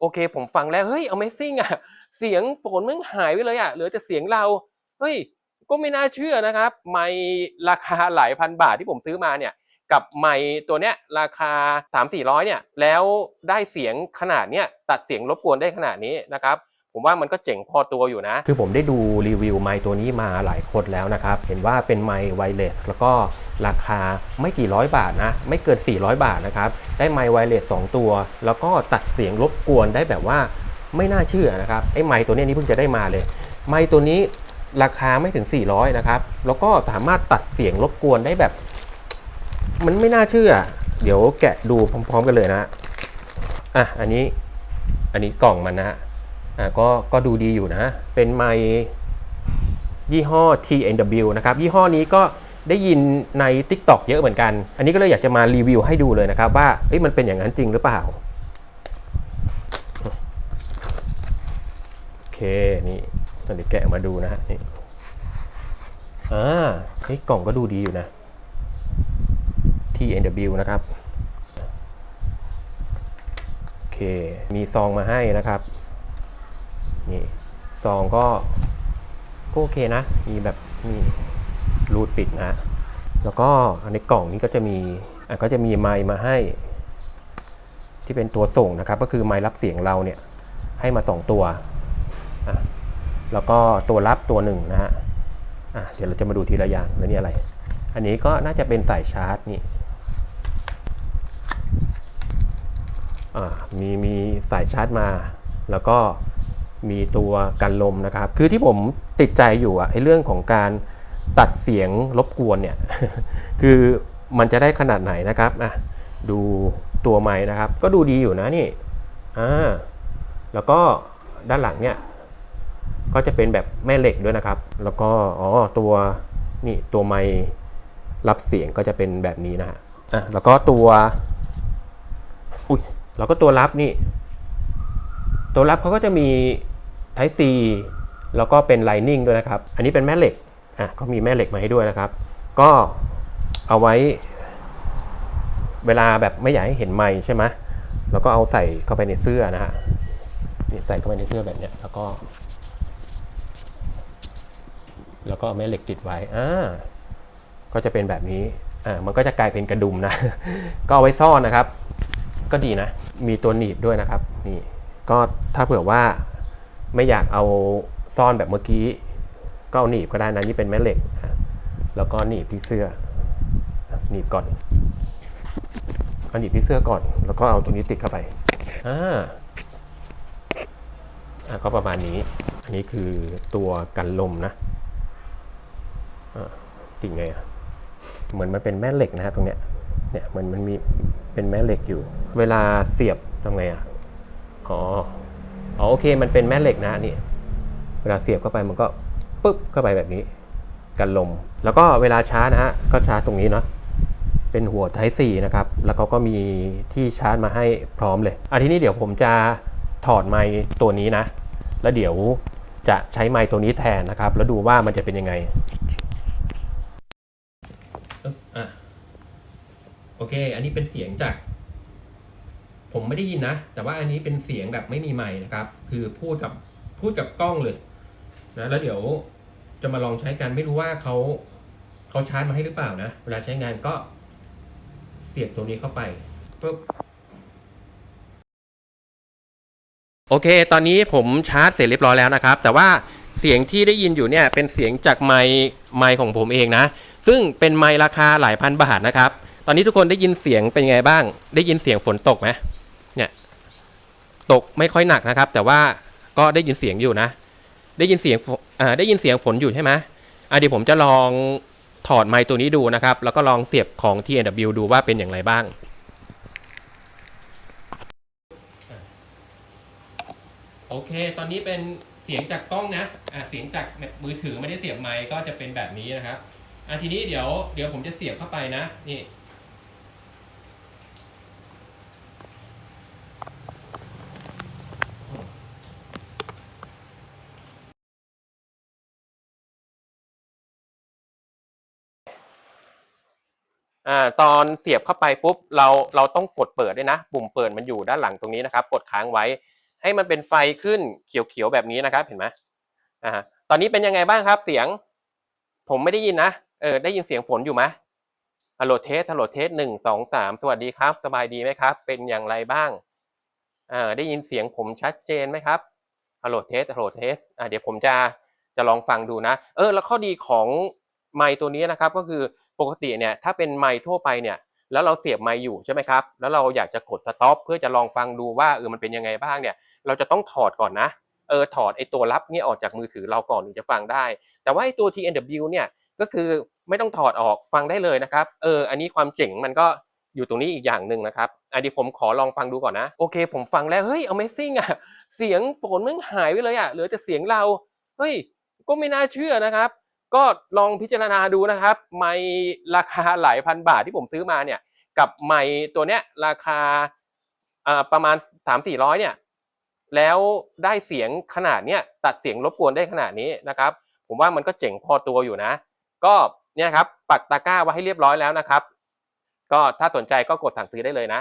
โอเค ผมฟังแล้วเฮ้ย Amazing อะ เสียงฝนมันหายไปเลยอะเหลือแต่เสียงเรา เฮ้ย ก็ไม่น่าเชื่อนะครับ ไมค์ราคาหลายพันบาทที่ผมซื้อมาเนี่ย กับไมค์ตัวเนี้ยราคา 3 4 0 0เนี่ย แล้วได้เสียงขนาดเนี้ยตัดเสียงรบกวนได้ขนาดนี้นะครับผมว่ามันก็เจ๋งพอตัวอยู่นะ คือผมได้ดูรีวิวไมค์ตัวนี้มาหลายคนแล้วนะครับ เห็นว่าเป็นไมค์ไวเลสแล้วก็ ราคาไม่กี่ร้อยบาทนะ ไม่เกิน 400 บาทนะครับ ได้ไมค์ไวเลส2ตัว แล้วก็ตัดเสียงรบกวนได้แบบว่าไม่น่าเชื่อนะครับ ไอ้ไมค์ตัวนี้นี่เพิ่งจะได้มาเลย ไมค์ตัวนี้ราคาไม่ถึง 400 นะครับ แล้วก็สามารถตัดเสียงรบกวนได้แบบ มันไม่น่าเชื่อ เดี๋ยวแกะดูพร้อม ๆ กันเลยนะอะอันนี้อันนี้กล่องมันนะอะก็ก็ดูดีอยู่นะ เป็นไมค์ยี่ห้อ TNW นะครับ ยี่ห้อนี้ก็ ได้ยินใน TikTok เยอะเหมือนกัน อันนี้ก็เลยอยากจะมารีวิวให้ดูเลยนะครับ ว่ามันเป็นอย่างนั้นจริงหรือเปล่า โอเค นี่เดี๋ยวแกะมาดูนะฮะนี่อ่าเฮ้ยกล่องก็ดูดีอยู่นะ TNW นะครับ โอเค มีซองมาให้นะครับ นี่ ซองก็ก็โอเคนะ มีแบบมี รูดปิดนะ แล้วก็ในกล่องนี้ก็จะมีะก็จะมีไมค์มาให้ ที่เป็นตัวส่งนะครับ ก็คือไมค์รับเสียงเราเนี่ยให้มา 2 ตัว แล้วก็ตัวรับตัวหนึ่งนะฮะะเดี๋ยวเราจะมาดูทีละอย่างแล้วนี่อะไร อันนี้ก็น่าจะเป็นสายชาร์จนี่มีมีสายชาร์จมา แล้วก็มีตัวกันลมนะครับ คือที่ผมติดใจอยู่อะไอเรื่องของการ ตัดเสียงรบกวนเนี่ย คือมันจะได้ขนาดไหนนะครับอะดูตัวไม้นะครับ ก็ดูดีอยู่นะนี่อ่าแล้วก็ด้านหลังเนี่ยก็จะเป็นแบบแม่เหล็กด้วยนะครับ แล้วก็อ๋อตัวนี่ตัวไม้รับเสียงก็จะเป็นแบบนี้นะฮะอะแล้วก็ตัวอุ้ยแล้วก็ตัวรับนี่ ตัวรับเขาก็จะมี Type C แล้วก็เป็น Lightning ด้วยนะครับ อันนี้เป็นแม่เหล็ก อะก็มีแม่เหล็กมาให้ด้วยนะครับ ก็เอาไว้ เวลาแบบไม่อยากให้เห็นไม้ใช่ไหมแล้วก็เอาใส่เข้าไปในเสื้อนะฮะนี่ใส่เข้าไปในเสื้อแบบเนี้ยแล้วก็ แล้วก็เอาแม่เหล็กติดไว้อ่าก็จะเป็นแบบนี้อ่ามันก็จะกลายเป็นกระดุมนะ ก็เอาไว้ซ่อนนะครับ ก็ดีนะ มีตัวหนีบด้วยนะครับ นี่ ก็ถ้าเผื่อว่าไม่อยากเอาซ่อนแบบเมื่อกี้ ก็เอาหนีบก็ได้นะนี่เป็นแม่เหล็ก แล้วก็หนีบที่เสื้อ หนีบก่อนเอาหนีบที่เสื้อก่อน แล้วก็เอาตัวนี้ติดเข้าไปอ่าอะก็ประมาณนี้ อันนี้คือตัวกันลมนะอะติดไงอะเหมือนมันเป็นแม่เหล็กนะฮะตรงเนี้ย เนี่ยเหมือนมันมีเป็นแม่เหล็กอยู่ เวลาเสียบทำไงอะ อ๋อ อ๋อโอเค มันเป็นแม่เหล็กนะนี่ เวลาเสียบเข้าไปมันก็ ปึ๊บเข้าไปแบบนี้ กันลม แล้วก็เวลาชาร์จนะฮะก็ชาร์จตรงนี้เนาะเป็นหัว Type C นะครับ แล้วเขาก็มีที่ชาร์จมาให้พร้อมเลยอันทีนี้เดี๋ยวผมจะถอดไมค์ตัวนี้นะ แล้วเดี๋ยวจะใช้ไมค์ตัวนี้แทนนะครับ แล้วดูว่ามันจะเป็นยังไงอะโอเค อันนี้เป็นเสียงจาก ผมไม่ได้ยินนะ แต่ว่าอันนี้เป็นเสียงแบบไม่มีไมค์นะครับ คือพูดกับพูดกับกล้องเลยนะ แล้วเดี๋ยว จะมาลองใช้กันไม่รู้ว่าเขาเขาชาร์จมาให้หรือเปล่านะ เวลาใช้งานก็เสียบตัวนี้เข้าไปปุ๊บโอเค ตอนนี้ผมชาร์จเสร็จเรียบร้อยแล้วนะครับ แต่ว่าเสียงที่ได้ยินอยู่เนี่ยเป็นเสียงจากไมค์ไมค์ของผมเองนะ ซึ่งเป็นไมค์ราคาหลายพันบาทนะครับ ตอนนี้ทุกคนได้ยินเสียงเป็นไงบ้าง ได้ยินเสียงฝนตกไหมเนี่ย ตกไม่ค่อยหนักนะครับ แต่ว่าก็ได้ยินเสียงอยู่นะ ได้ยินเสียงอ่าได้ยินเสียงฝนอยู่ใช่ไหมอะเดี๋ยวผมจะลองถอดไมค์ตัวนี้ดูนะครับ แล้วก็ลองเสียบของ TNW ดูว่าเป็นอย่างไรบ้าง โอเค ตอนนี้เป็นเสียงจากกล้องนะอะเสียงจากมือถือไม่ได้เสียบไมค์ก็จะเป็นแบบนี้นะครับอะทีนี้เดี๋ยวเดี๋ยวผมจะเสียบเข้าไปนะ นี่ อ่าตอนเสียบเข้าไปปุ๊บเราเราต้องกดเปิดด้วยนะ ปุ่มเปิดมันอยู่ด้านหลังตรงนี้นะครับ กดค้างไว้ ให้มันเป็นไฟขึ้นเขียวๆแบบนี้นะครับ เห็นไหมอ่าตอนนี้เป็นยังไงบ้างครับ เสียง ผมไม่ได้ยินนะเออได้ยินเสียงฝนอยู่ไหมฮัลโหลเทสฮัลโหลเทสหนึ่งสองสามสวัสดีครับ สบายดีไหมครับ เป็นอย่างไรบ้างอ่าได้ยินเสียงผมชัดเจนไหมครับฮัลโหลเทสฮัลโหลเทสอ่าเดี๋ยวผมจะจะลองฟังดูนะ เออ แล้วข้อดีของไมค์ตัวนี้นะครับ ก็คือ ปกติเนี่ยถ้าเป็นไมค์ทั่วไปเนี่ยแล้วเราเสียบไมค์อยู่ใช่ไหมครับแล้วเราอยากจะกดสต็อปเพื่อจะลองฟังดูว่าเออมันเป็นยังไงบ้างเนี่ยเราจะต้องถอดก่อนนะเออถอดไอตัวรับเนี่ยออกจากมือถือเราก่อนถึงจะฟังได้ แต่ว่าไอตัว TNW เนี่ยก็คือไม่ต้องถอดออกฟังได้เลยนะครับเอออันนี้ความเจ๋งมันก็อยู่ตรงนี้อีกอย่างหนึ่งนะครับอันนี้ผมขอลองฟังดูก่อนนะโอเค ผมฟังแล้วเฮ้ย Amazing อะเสียงฝนมันหายไปเลยอะเหลือแต่เสียงเราเฮ้ยก็ไม่น่าเชื่อนะครับ ก็ลองพิจารณาดูนะครับ ไมค์ราคาหลายพันบาทที่ผมซื้อมาเนี่ย กับไมค์ตัวเนี้ยราคาอ่าประมาณสามสี่ร้อยเนี่ย แล้วได้เสียงขนาดเนี้ยตัดเสียงรบกวนได้ขนาดนี้นะครับ ผมว่ามันก็เจ๋งพอตัวอยู่นะ ก็เนี่ยครับปักตะกร้าไว้ให้เรียบร้อยแล้วนะครับ ก็ถ้าสนใจก็กดสั่งซื้อได้เลยนะ